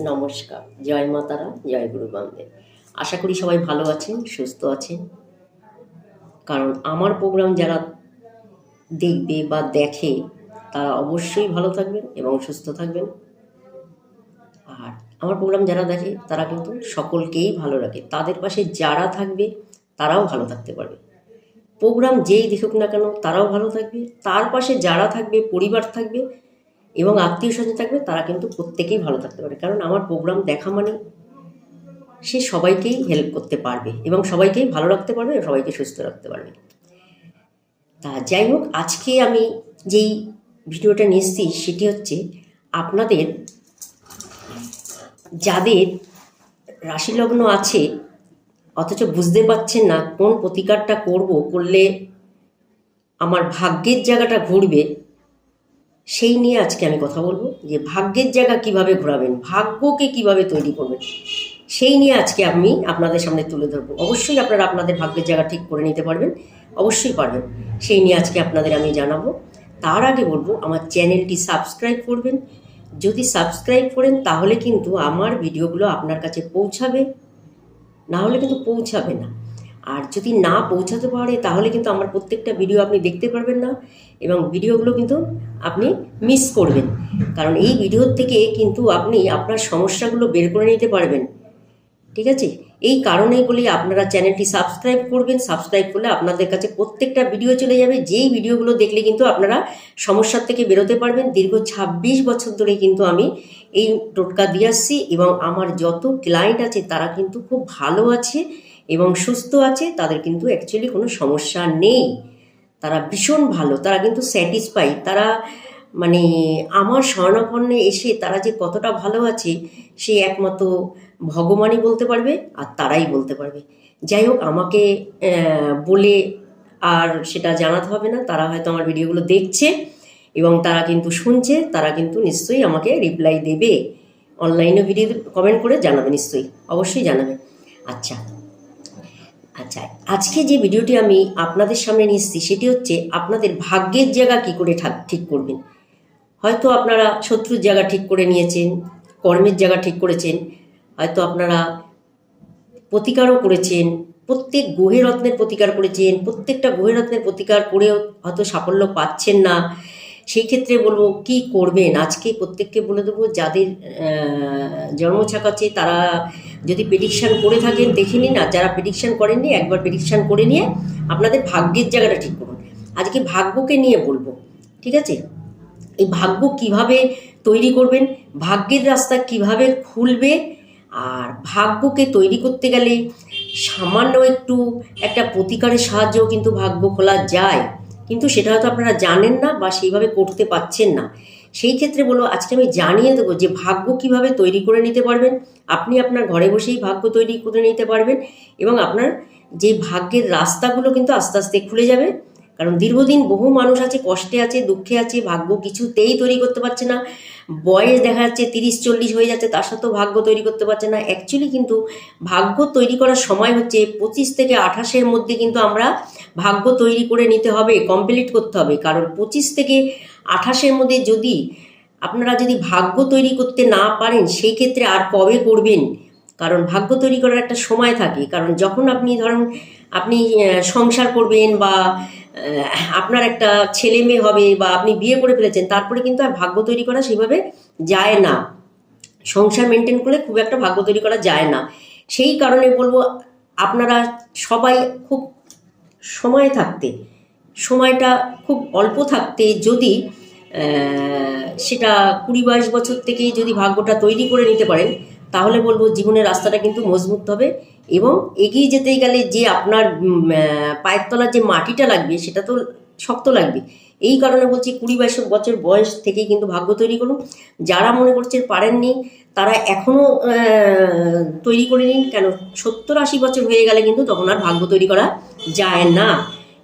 নমস্কার। জয় মাতারা জয় গুরু বামদেব আশা করি সবাই ভালো আছেন, সুস্থ আছেন। কারণ আমার প্রোগ্রাম যারা দেখবে বা দেখে, তারা অবশ্যই ভালো থাকবেন এবং সুস্থ থাকবেন। আর আমার প্রোগ্রাম যারা দেখে, তারা কিন্তু সকলকেই ভালো রাখে। তাদের পাশে যারা থাকবে, তারাও ভালো থাকতে পারবে। প্রোগ্রাম যেই দেখুক না কেন, তারাও ভালো থাকবে। তার পাশে যারা থাকবে, পরিবার থাকবে এবং আত্মীয় স্বজন থাকবে, তারা কিন্তু প্রত্যেকেই ভালো থাকতে পারে কারণ আমার প্রোগ্রাম দেখা মানে সে সবাইকেই হেল্প করতে পারবে এবং সবাইকেই ভালো রাখতে পারবে এবং সবাইকে সুস্থ রাখতে পারবে। তা যাই হোক, আজকে আমি যেই ভিডিওটা নিয়ে সেটি হচ্ছে আপনাদের যাদের রাশিলগ্ন আছে, অথচ বুঝতে পারছেন না কোন প্রতিকারটা করব, করলে আমার ভাগ্যের জায়গাটা ঘুরবে সেই নিয়ে আজকে আমি কথা বলব যে ভাগ্যের জায়গা কীভাবে ঘোরাবেন, ভাগ্যকে কীভাবে তৈরি করবেন, সেই নিয়ে আজকে আমি আপনাদের সামনে তুলে ধরবো। অবশ্যই আপনারা আপনাদের ভাগ্যের জায়গা ঠিক করে নিতে পারবেন, অবশ্যই পারবেন। সেই নিয়ে আজকে আপনাদের আমি জানাব। তার আগে বলব, আমার চ্যানেলটি সাবস্ক্রাইব করবেন। যদি সাবস্ক্রাইব করেন, তাহলে কিন্তু আমার ভিডিওগুলো আপনার কাছে পৌঁছাবে। না হলে কিন্তু পৌঁছাবে না। আর যদি না পৌঁছাতে পারে, তাহলে কিন্তু আমার প্রত্যেকটা ভিডিও আপনি দেখতে পারবেন না এবং ভিডিওগুলো কিন্তু আপনি মিস করবেন। কারণ এই ভিডিওর থেকে কিন্তু আপনি আপনার সমস্যাগুলো বের করে নিতে পারবেন। ঠিক আছে? এই কারণে বলি আপনারা চ্যানেলটি সাবস্ক্রাইব করবেন। সাবস্ক্রাইব করলে আপনাদের কাছে প্রত্যেকটা ভিডিও চলে যাবে। যেই ভিডিওগুলো দেখলে কিন্তু আপনারা সমস্যার থেকে বেরোতে পারবেন। দীর্ঘ ছাব্বিশ বছর ধরে কিন্তু আমি এই টোটকা দিয়ে আসছি এবং আমার যত ক্লায়েন্ট আছে তারা কিন্তু খুব ভালো আছে। এবং সুস্থ আছে, তাদের কিন্তু অ্যাকচুয়ালি কোনো সমস্যা নেই। তারা ভীষণ ভালো, তারা কিন্তু স্যাটিসফাই তারা মানে আমার স্বর্ণাপন্নে এসে তারা যে কতটা ভালো আছে, সে একমাত্র ভগবানই বলতে পারবে আর তারাই বলতে পারবে। যাই হোক, আমাকে বলে আর সেটা জানাতে হবে না। তারা হয়তো আমার ভিডিওগুলো দেখছে এবং তারা কিন্তু শুনছে, তারা কিন্তু নিশ্চয়ই আমাকে রিপ্লাই দেবে। অনলাইনে ভিডিও কমেন্ট করে জানাবে নিশ্চয়ই। অবশ্যই জানাবে। আচ্ছা। আচ্ছা আজকে যে ভিডিওটি আমি আপনাদের সামনে নিয়ে এসেছি, সেটি হচ্ছে আপনাদের ভাগ্যের জায়গা কি করে ঠাক- করবেন? হয়তো আপনারা শত্রুর জায়গা ঠিক করে নিয়েছেন, কর্মের জায়গা ঠিক করেছেন, হয়তো আপনারা প্রতিকারও করেছেন, প্রত্যেক গ্রহে রত্নের প্রতিকার করেছেন, প্রত্যেকটা গ্রহে রত্নের প্রতিকার করেও হয়তো সাফল্য পাচ্ছেন না সেই ক্ষেত্রে বলব কি করবেন? আজকে প্রত্যেককে বলে দেবো, যাদের জন্মছাক আছে তারা যদি প্রেডিকশান করে থাকেন, দেখে নিন। আর যারা প্রেডিকশান করেননি, একবার প্রেডিকশান করে নিয়ে আপনাদের ভাগ্যের জায়গাটা ঠিক করুন। আজকে ভাগ্যকে নিয়ে বলব, ঠিক আছে? এই ভাগ্য কীভাবে তৈরি করবেন? ভাগ্যের রাস্তা কীভাবে খুলবে? আর ভাগ্যকে তৈরি করতে গেলে সামান্য একটু একটা প্রতিকারের সাহায্যও কিন্তু ভাগ্য খোলা যায়। কিন্তু সেটা হয়তো আপনারা জানেন না বা সেইভাবে করতে পাচ্ছেন না। সেই ক্ষেত্রে বলব, আজকে আমি জানিয়ে দেবো যে ভাগ্য কীভাবে তৈরি করে নিতে পারবেন। আপনি আপনার ঘরে বসেই ভাগ্য তৈরি করে নিতে পারবেন এবং আপনার যে ভাগ্যের রাস্তাগুলো কিন্তু আস্তে আস্তে খুলে যাবে। কারণ দীর্ঘদিন বহু মানুষ আছে, কষ্টে আছে, দুঃখে আছে, ভাগ্য কিছুতেই তৈরি করতে পারছে না। বয়স দেখা যাচ্ছে তিরিশ, চল্লিশ হয়ে যাচ্ছে, তার সাথেও ভাগ্য তৈরি করতে পারছে না। অ্যাকচুয়ালি কিন্তু ভাগ্য তৈরি করার সময় হচ্ছে পঁচিশ থেকে আঠাশের মধ্যে কিন্তু আমরা ভাগ্য তৈরি করে নিতে হবে কমপ্লিট করতে হবে। কারণ পঁচিশ থেকে আঠাশের মধ্যে যদি আপনারা যদি ভাগ্য তৈরি করতে না পারেন, সেই ক্ষেত্রে আর কবে করবেন? কারণ ভাগ্য তৈরি করার একটা সময় থাকে। কারণ যখন আপনি ধরুন, আপনি সংসার করবেন বা আপনার একটা ছেলে মেয়ে হবে বা আপনি বিয়ে করে ফেলেছেন, তারপরে কিন্তু আর ভাগ্য তৈরি করা সেভাবে যায় না। সংসার মেনটেন করলে খুব একটা ভাগ্য তৈরি করা যায় না। সেই কারণে বলব, আপনারা সবাই খুব সময় থাকতে, সময়টা খুব অল্প থাকতে যদি সেটা কুড়ি বাইশ বছর থেকেই যদি ভাগ্যটা তৈরি করে নিতে পারেন, তাহলে বলব জীবনের রাস্তাটা কিন্তু মজবুত হবে এবং এগিয়ে যেতে গেলে যে আপনার পায়ের তলার যে মাটিটা লাগবে সেটা তো শক্ত লাগবে। এই কারণে বলছি কুড়ি বাইশ বছর বয়স থেকেই কিন্তু ভাগ্য তৈরি করুন। যারা মনে করছেন পারেননি, তারা এখনও তৈরি করে নিন। কেন? সত্তর আশি বছর হয়ে গেলে কিন্তু তখন আর ভাগ্য তৈরি করা যায় না।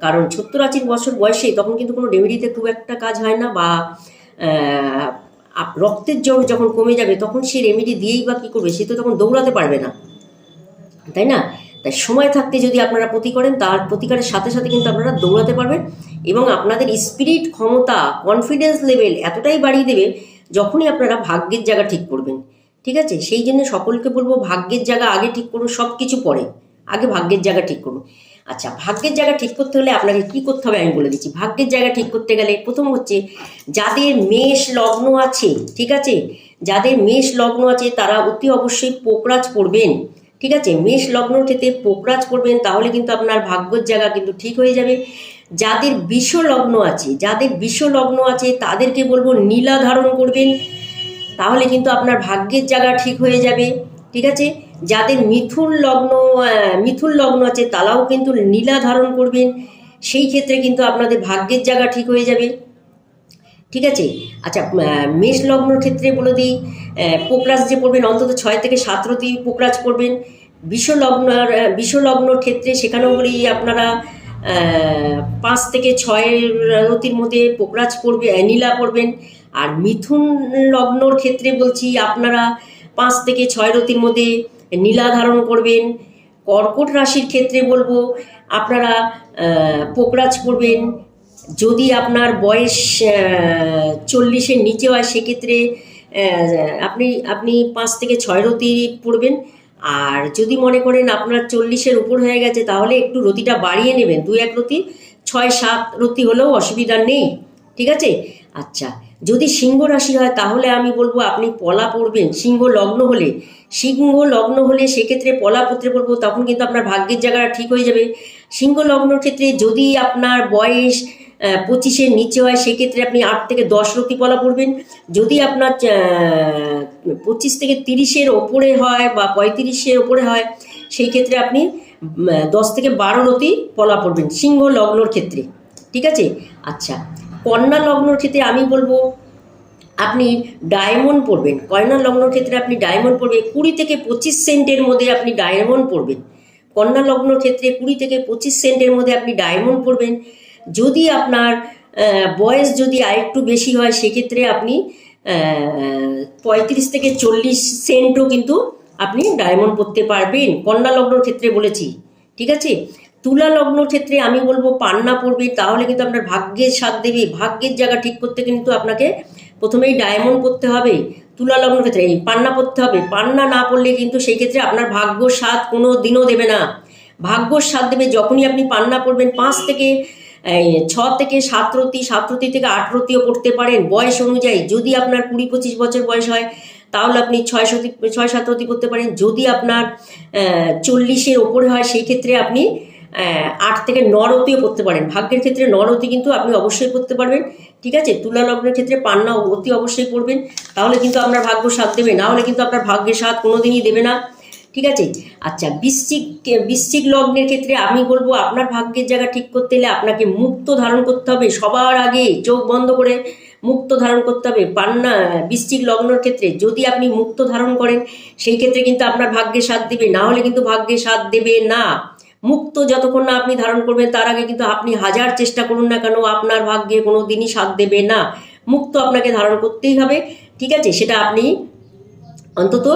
কারণ সত্তর আশি বছর বয়সে তখন কিন্তু কোনো রেমেডিতে খুব একটা কাজ হয় না বা রক্তের জোর যখন কমে যাবে তখন সে রেমেডি দিয়েই বা কী করবে? সে তো তখন দৌড়াতে পারবে না। তাই না? তাই সময় থাকতে যদি আপনারা প্রতি করেন, তার প্রতিকারের সাথে সাথে কিন্তু আপনারা দৌড়াতে পারবেন এবং আপনাদের স্পিরিট ক্ষমতা কনফিডেন্স লেভেল এতটাই বাড়িয়ে দেবে যখনই আপনারা ভাগ্যের জায়গা ঠিক করবেন। ঠিক আছে? সেই জন্য সকলকে বলব, ভাগ্যের জায়গা আগে ঠিক করুন সব কিছু পরে। আগে ভাগ্যের জায়গা ঠিক করুন। আচ্ছা ভাগ্যের জায়গা ঠিক করতে হলে আপনাকে কি করতে হবে আমি বলে দিচ্ছি। ভাগ্যের জায়গা ঠিক করতে গেলে প্রথম হচ্ছে যাদের মেষ লগ্ন আছে, ঠিক আছে? যাদের মেষ লগ্ন আছে তারা অতি অবশ্যই পোকরাজ পড়বেন, ঠিক আছে? মেষ লগ্নর ক্ষেত্রে পোকরাজ পড়বেন তাহলে কিন্তু আপনার ভাগ্যের জায়গা কিন্তু ঠিক হয়ে যাবে। যাদের বিষ লগ্ন আছে, যাদের বিষ লগ্ন আছে তাদেরকে বলব নীলা ধারণ করবেন, তাহলে কিন্তু আপনার ভাগ্যের জায়গা ঠিক হয়ে যাবে, ঠিক আছে? যাদের মিথুন লগ্ন মিথুন লগ্ন আছে, তারাও কিন্তু নীলা ধারণ করবেন। সেই ক্ষেত্রে কিন্তু আপনাদের ভাগ্যের জায়গা ঠিক হয়ে যাবে। ঠিক আছে? আচ্ছা মেষ লগ্নর ক্ষেত্রে বলে দিই পোকরাজ যে পড়বেন, অন্তত ছয় থেকে সাত রতি পোকরাজ পড়বেন। বিশ্বলগ্ন বিশ্বলগ্নর ক্ষেত্রে সেখানেও বলি আপনারা পাঁচ থেকে ছয় রতির মধ্যে পোকরাজ পড়বে নীলা পড়বেন। আর মিথুন লগ্নর ক্ষেত্রে বলছি, আপনারা পাঁচ থেকে ছয় রতির মধ্যে নীলা ধারণ করবেন, কর্কট রাশির ক্ষেত্রে বলব, আপনারা পোকরাজ পড়বেন যদি আপনার বয়স চল্লিশের নিচে হয়, সেক্ষেত্রে আপনি আপনি পাঁচ থেকে ছয় রতি পড়বেন। আর যদি মনে করেন আপনার চল্লিশের উপর হয়ে গেছে, তাহলে একটু রতিটা বাড়িয়ে নেবেন। দু এক রতি, ছয় সাত রতি হলেও অসুবিধা নেই। ঠিক আছে? আচ্ছা। যদি সিংহ রাশি হয়, তাহলে আমি বলব আপনি পলা পড়বেন। সিংহ লগ্ন হলে। সিংহ লগ্ন হলে সেক্ষেত্রে পলা পত্রে পড়ব, তখন কিন্তু আপনার ভাগ্যের জায়গাটা ঠিক হয়ে যাবে। সিংহ লগ্নর ক্ষেত্রে যদি আপনার বয়স পঁচিশের নিচে হয়, সেক্ষেত্রে আপনি আট থেকে দশ রতি পলা পড়বেন। যদি আপনার পঁচিশ থেকে তিরিশের ওপরে হয় বা পঁয়ত্রিশের ওপরে হয় সেই ক্ষেত্রে আপনি দশ থেকে বারো রতি পলা পড়বেন সিংহ লগ্নর ক্ষেত্রে। ঠিক আছে? আচ্ছা। কন্যা লগ্নর ক্ষেত্রে আমি বলব, আপনি ডায়মন্ড পরবেন। কন্যা লগ্নর ক্ষেত্রে আপনি ডায়মন্ড পরবেন। কুড়ি থেকে পঁচিশ সেন্টের মধ্যে আপনি ডায়মন্ড পরবেন। কন্যা লগ্নর ক্ষেত্রে কুড়ি থেকে পঁচিশ সেন্টের মধ্যে আপনি ডায়মন্ড পরবেন। যদি আপনার বয়স যদি আরেকটু বেশি হয়, সেক্ষেত্রে আপনি পঁয়ত্রিশ থেকে চল্লিশ সেন্টও কিন্তু আপনি ডায়মন্ড পরতে পারবেন। কন্যা লগ্নর ক্ষেত্রে বলেছি। ঠিক আছে? তুলা লগ্নর ক্ষেত্রে আমি বলব পান্না পড়বে, তাহলে কিন্তু আপনার ভাগ্যের সাথ দেবে। ভাগ্যের জায়গা ঠিক করতে কিন্তু আপনাকে প্রথমেই ডায়মন্ড করতে হবে, তুলা লগ্ন ক্ষেত্রে এই পান্না পড়তে হবে। পান্না না পড়লে কিন্তু সেই ক্ষেত্রে আপনার ভাগ্য সাথ কোনো দিনও দেবে না। ভাগ্য সাথ দেবে যখনই আপনি পান্না পড়বেন, পাঁচ থেকে ছ থেকে সাত রতি সাত রতি থেকে আট রতিও পড়তে পারেন বয়স অনুযায়ী। যদি আপনার কুড়ি পঁচিশ বছর বয়স হয়, তাহলে আপনি ছয় ছয় সাত রতি করতে পারেন। যদি আপনার চল্লিশের ওপরে হয়, সেই ক্ষেত্রে আপনি আট থেকে ন রতিও করতে পারেন। ভাগ্যের ক্ষেত্রে ন কিন্তু আপনি অবশ্যই করতে পারবেন, ঠিক আছে? তুলা লগ্নের ক্ষেত্রে পান্না অতি অবশ্যই করবেন। তাহলে কিন্তু আপনার ভাগ্য সাথ দেবে, না হলে কিন্তু আপনার ভাগ্যের সাথ কোনোদিনই দেবে না, ঠিক আছে? আচ্ছা বৃশ্চিক বৃশ্চিক লগ্নের ক্ষেত্রে আমি বলব, আপনার ভাগ্যের জায়গা ঠিক করতে হলে আপনাকে মুক্ত ধারণ করতে হবে। সবার আগে চোখ বন্ধ করে মুক্ত ধারণ করতে হবে। পান্না, বৃশ্চিক লগ্নের ক্ষেত্রে যদি আপনি মুক্ত ধারণ করেন, সেই ক্ষেত্রে কিন্তু আপনার ভাগ্যে সাথ দেবে। না হলে কিন্তু ভাগ্যে সাথ দেবে না। মুক্ত যতক্ষণ না আপনি ধারণ করবেন তার আগে কিন্তু আপনি হাজার চেষ্টা করুন না কেন আপনার ভাগ্যে কোনো দিনই সাথ দেবে না। মুক্ত আপনাকে ধারণ করতেই হবে ঠিক আছে? সেটা আপনি অন্তত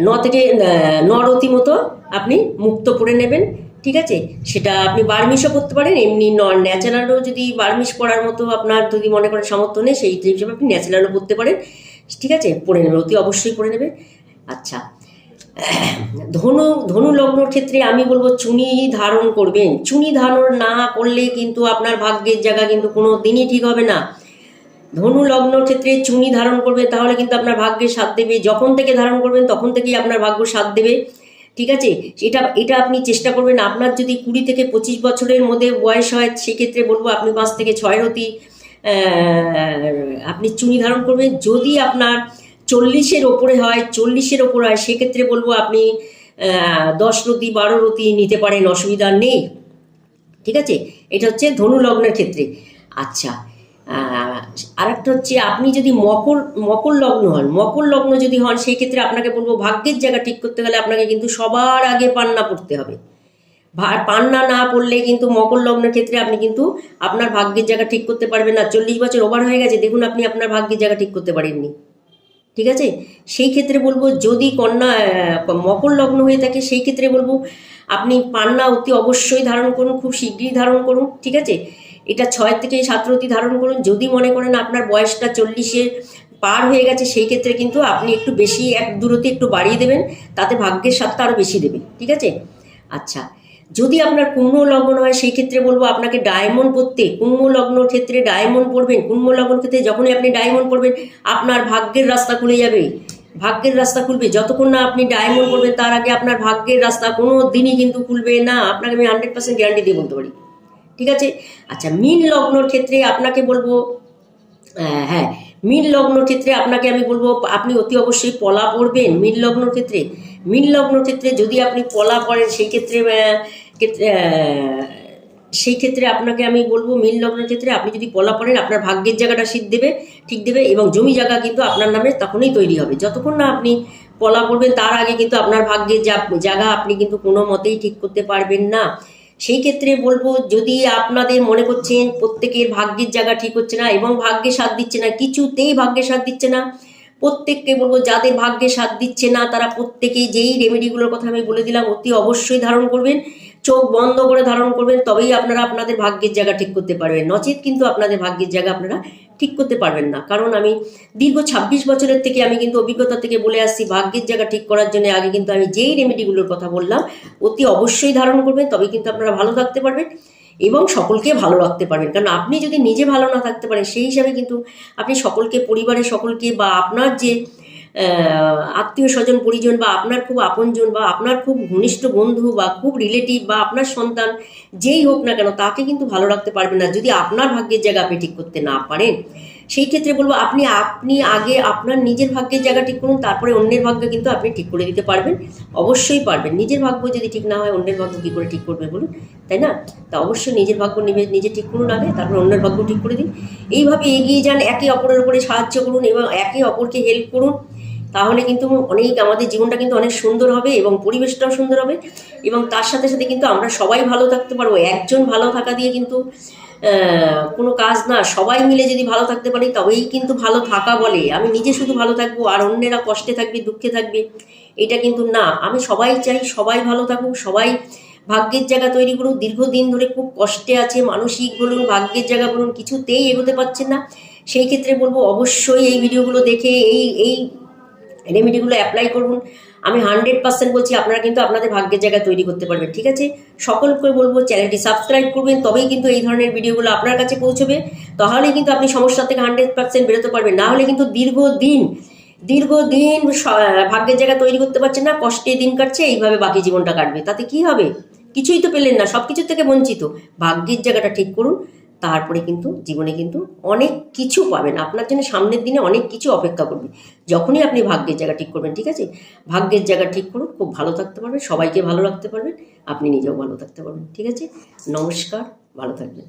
ন থেকে আহ, ন রতি মতো আপনি মুক্ত করে নেবেন ঠিক আছে? সেটা আপনি বার্মিশও করতে পারেন এমনি ন ন্যাচারালও যদি বার্মিশ পড়ার মতো আপনার যদি মনে করেন সামর্থ্য নেই সেই হিসেবে আপনি ন্যাচারালও পড়তে পারেন ঠিক আছে? পড়ে নেবেন অতি অবশ্যই পড়ে নেবেন। আচ্ছা ধনু ধনু লগ্নর ক্ষেত্রে আমি বলব চুনি ধারণ করবেন। চুনি ধারণ না করলে কিন্তু আপনার ভাগ্যের জায়গা কিন্তু কোনো দিনই ঠিক হবে না। ধনু লগ্নর ক্ষেত্রে চুনি ধারণ করবে তাহলে কিন্তু আপনার ভাগ্যের সাথ দেবে। যখন থেকে ধারণ করবেন, তখন থেকেই আপনার ভাগ্য সাথ দেবে। ঠিক আছে? এটা এটা আপনি চেষ্টা করবেন। আপনার যদি কুড়ি থেকে পঁচিশ বছরের মধ্যে বয়স হয়, সেক্ষেত্রে বলব আপনি পাঁচ থেকে ছয় রতি আপনি চুনি ধারণ করবেন। যদি আপনার চল্লিশের ওপরে হয়, চল্লিশের ওপরে হয়, সেক্ষেত্রে বলব আপনি দশ রতি, বারো রতি নিতে পারেন, অসুবিধা নেই। ঠিক আছে? এটা হচ্ছে ধনু লগ্নের ক্ষেত্রে। আচ্ছা আরেকটা হচ্ছে আপনি যদি মকর মকর লগ্ন হন, মকর লগ্ন যদি হন সেই ক্ষেত্রে আপনাকে বলব ভাগ্যের জায়গা ঠিক করতে গেলে আপনাকে কিন্তু সবার আগে পান্না পড়তে হবে। পান্না না পড়লে কিন্তু মকর লগ্নের ক্ষেত্রে আপনি কিন্তু আপনার ভাগ্যের জায়গা ঠিক করতে পারবেন না। চল্লিশ বছর ওভার হয়ে গেছে, দেখুন আপনি আপনার ভাগ্যের জায়গা ঠিক করতে পারেননি। ঠিক আছে? সেই ক্ষেত্রে বলব, যদি কন্যা মকর লগ্ন হয়ে থাকে, সেই ক্ষেত্রে বলব, আপনি পান্না অতি অবশ্যই ধারণ করুন, খুব শীঘ্রই ধারণ করুন, ঠিক আছে? এটা ছয় থেকে সাতরতি ধারণ করুন। যদি মনে করেন আপনার বয়সটা চল্লিশে পার হয়ে গেছে, সেই ক্ষেত্রে কিন্তু আপনি একটু বেশি, এক দূরত্বে একটু বাড়িয়ে দেবেন, তাতে ভাগ্যের স্বাদটা আরও বেশি দেবে, ঠিক আছে? আচ্ছা যদি আপনার কুম্ভ লগ্ন হয়, সেই ক্ষেত্রে বলব আপনাকে ডায়মন্ড পরতে কুম্ভ লগ্নর ক্ষেত্রে ডায়মন্ড পরবেন কুম্ভ লগ্ন ক্ষেত্রে যখনই আপনি ডায়মন্ড পরবেন আপনার ভাগ্যের রাস্তা খুলে যাবে। ভাগ্যের রাস্তা খুলবে। যতক্ষণ না আপনি ডায়মন্ড করবেন তার আগে আপনার ভাগ্যের রাস্তা কোনো দিনই কিন্তু খুলবে না। আপনাকে আমি হান্ড্রেড পার্সেন্ট গ্যারান্টি দিয়ে বলতে পারি। ঠিক আছে? আচ্ছা মিন লগ্নর ক্ষেত্রে আপনাকে বলব হ্যাঁ। মিন লগ্নর ক্ষেত্রে আপনাকে আমি বলব, আপনি অতি অবশ্যই পলা পড়বেন মিন লগ্নর ক্ষেত্রে। মিন লগ্নর ক্ষেত্রে যদি আপনি পলা পড়েন, সেই ক্ষেত্রে সেই ক্ষেত্রে আপনাকে আমি বলব মিল লগ্নের ক্ষেত্রে আপনি যদি পলা পড়েন, আপনার ভাগ্যের জায়গাটা শীত দেবে, ঠিক দেবে, এবং জমি জায়গা কিন্তু আপনার নামে তখনই তৈরি হবে। যতক্ষণ না আপনি পলা পড়বেন, তার আগে কিন্তু আপনার ভাগ্যের জায়গা আপনি কিন্তু কোনো মতেই ঠিক করতে পারবেন না। সেই ক্ষেত্রে বলব, যদি আপনাদের মনে করছেন প্রত্যেকের ভাগ্যের জায়গা ঠিক হচ্ছে না, এবং ভাগ্যে সাথ দিচ্ছে না, কিছুতেই ভাগ্যে সাথ দিচ্ছে না প্রত্যেককে বলব, যাদের ভাগ্যে সাথ দিচ্ছে না, তারা প্রত্যেকেই যেই রেমেডিগুলোর কথা আমি বলে দিলাম, অতি অবশ্যই ধারণ করবেন। চোখ বন্ধ করে ধারণ করবেন, তবেই আপনারা আপনাদের ভাগ্যের জায়গা ঠিক করতে পারবেন। নচেত কিন্তু আপনাদের ভাগ্যের জায়গা আপনারা ঠিক করতে পারবেন না। কারণ আমি দীর্ঘ ছাব্বিশ বছরের থেকে আমি কিন্তু অভিজ্ঞতা থেকে বলে আসছি, ভাগ্যের জায়গা ঠিক করার জন্য আগে কিন্তু আমি যেই রেমেডিগুলোর কথা বললাম, অতি অবশ্যই ধারণ করবেন তবে কিন্তু আপনারা ভালো থাকতে পারবেন। এবং সকলকে ভালো রাখতে পারবেন কারণ আপনি যদি নিজে ভালো না থাকতে পারেন, সেই হিসাবে কিন্তু আপনি সকলকে, পরিবারের সকলকে বা আপনার যে আত্মীয় স্বজন পরিজন বা আপনার খুব আপনজন বা আপনার খুব ঘনিষ্ঠ বন্ধু বা খুব রিলেটিভ বা আপনার সন্তান যেই হোক না কেন, তাকে কিন্তু ভালো রাখতে পারবেন না। যদি আপনার ভাগ্যের জায়গা আপনি ঠিক করতে না পারেন সেই ক্ষেত্রে বলব, আপনি আপনি আগে আপনার নিজের ভাগ্যের জায়গা ঠিক করুন, তারপরে অন্যের ভাগ্য কিন্তু আপনি ঠিক করে দিতে পারবেন, অবশ্যই পারবেন। নিজের ভাগ্য যদি ঠিক না হয়, অন্যের ভাগ্য কী করে ঠিক করবে বলুন, তাই না? তা অবশ্যই নিজের ভাগ্য নিজে নিজে ঠিক করুন আগে, তারপর অন্যের ভাগ্য ঠিক করে দিন। এইভাবে এগিয়ে যান, একে অপরের উপরে সাহায্য করুন এবং একে অপরকে হেল্প করুন। তাহলে কিন্তু অনেক আমাদের জীবনটা কিন্তু অনেক সুন্দর হবে এবং পরিবেশটাও সুন্দর হবে এবং তার সাথে সাথে কিন্তু আমরা সবাই ভালো থাকতে পারব। একজন ভালো থাকা দিয়ে কিন্তু কোনো কাজ না, সবাই মিলে যদি ভালো থাকতে পারি, তবেই কিন্তু ভালো থাকা বলে। আমি নিজে শুধু ভালো থাকব আর অন্যেরা কষ্টে থাকবে, দুঃখে থাকবে, এটা কিন্তু না। আমি সবাই চাই সবাই ভালো থাকুক, সবাই ভাগ্যের জায়গা তৈরি করুক। দীর্ঘদিন ধরে খুব কষ্টে আছে, মানসিক বলুন, ভাগ্যের জায়গা বলুন, কিছুতেই এগোতে পারছেন না। সেই ক্ষেত্রে বলব, অবশ্যই এই ভিডিওগুলো দেখে, এই এই রেমেডিগুলো অ্যাপ্লাই করুন। আমি হান্ড্রেড পার্সেন্ট বলছি আপনারা কিন্তু আপনাদের ভাগ্যের জায়গা তৈরি করতে পারবেন, ঠিক আছে? সকলকে বলব চ্যানেলটি সাবস্ক্রাইব করবেন, তবেই কিন্তু এই ধরনের ভিডিওগুলো আপনার কাছে পৌঁছবে। তাহলেই কিন্তু আপনি সমস্যা থেকে হান্ড্রেড পার্সেন্ট বেরোতে পারবেন। না হলে কিন্তু দীর্ঘদিন দীর্ঘদিন ভাগ্যের জায়গা তৈরি করতে পারছেন না, কষ্টে দিন কাটছে, এইভাবে বাকি জীবনটা কাটবে। তাতে কি হবে? কিছুই তো পেলেন না সব কিছুর থেকে বঞ্চিত। ভাগ্যের জায়গাটা ঠিক করুন। তারপরে কিন্তু জীবনে কিন্তু অনেক কিছু পাবেন। আপনার জন্য সামনের দিনে অনেক কিছু অপেক্ষা করবে। যখনই আপনি ভাগ্যের জায়গা ঠিক করবেন, ঠিক আছে? ভাগ্যের জায়গা ঠিক করুন, খুব ভালো থাকতে পারবেন, সবাইকে ভালো রাখতে পারবেন, আপনি নিজেও ভালো থাকতে পারবেন, ঠিক আছে? নমস্কার, ভালো থাকবেন।